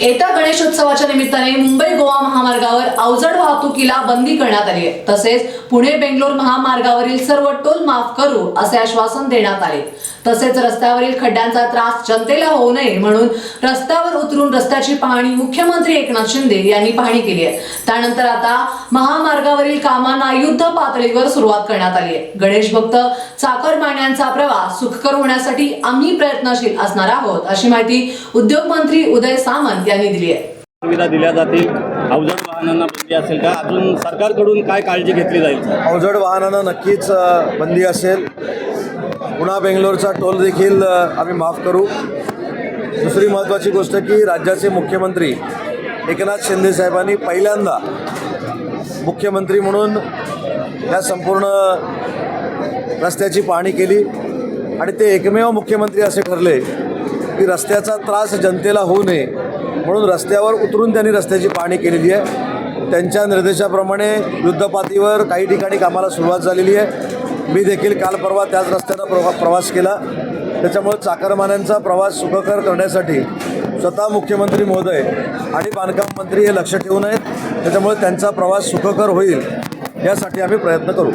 येत्या गणेशोत्सवाच्या निमित्ताने मुंबई गोवा महामार्गावर अवजड वाहतुकीला बंदी करण्यात आली आहे. तसेच पुणे बेंगलोर महामार्गावरील सर्व टोल माफ करू असे आश्वासन देण्यात आले. तसेच रस्त्यावरील खड्ड्यांचा त्रास जनतेला होऊ नये म्हणून रस्त्यावर उतरून रस्त्याची पाहणी मुख्यमंत्री एकनाथ शिंदे यांनी पाहणी केली आहे. त्यानंतर आता महामार्गावरील कामांना युद्ध पातळीवर सुरुवात करण्यात आली आहे. गणेश भक्त चाकरमान्यांचा प्रवास सुखकर होण्यासाठी आम्ही प्रयत्नशील असणार आहोत अशी माहिती उद्योग मंत्री उदय सामंत यांनी दिली आहे. सुविधा दिल्या जातील. अवजड वाहनांना बंदी असेल का? अजून सरकारकडून काय काळजी घेतली जाईल? अवजड वाहनांना नक्कीच बंदी असेल. पुन्हा बेंगलोरचा टोल देखील आम्ही माफ करू. दुसरी महत्त्वाची गोष्ट की राज्याचे मुख्यमंत्री एकनाथ शिंदे साहेबांनी पहिल्यांदा मुख्यमंत्री म्हणून या संपूर्ण रस्त्याची पाहणी केली. आणि ते एकमेव मुख्यमंत्री असे ठरले की रस्त्याचा त्रास जनतेला होऊ नये. म्हणून रस्त्यावर उतरून त्यांनी रस्त्याची पाहणी केलेली आहे. त्यांच्या निर्देशाप्रमाणे युद्धपातीवर काही ठिकाणी कामाला सुरुवात झालेली आहे. मी देखील काल परवा त्याच रस्त्यानं प्रवा प्रवास केला. त्याच्यामुळे चाकरमान्यांचा प्रवास सुखकर करण्यासाठी स्वतः मुख्यमंत्री महोदय आणि बांधकाम मंत्री हे लक्ष ठेवून आहेत. त्याच्यामुळे त्यांचा प्रवास सुखकर होईल यासाठी आम्ही प्रयत्न करू.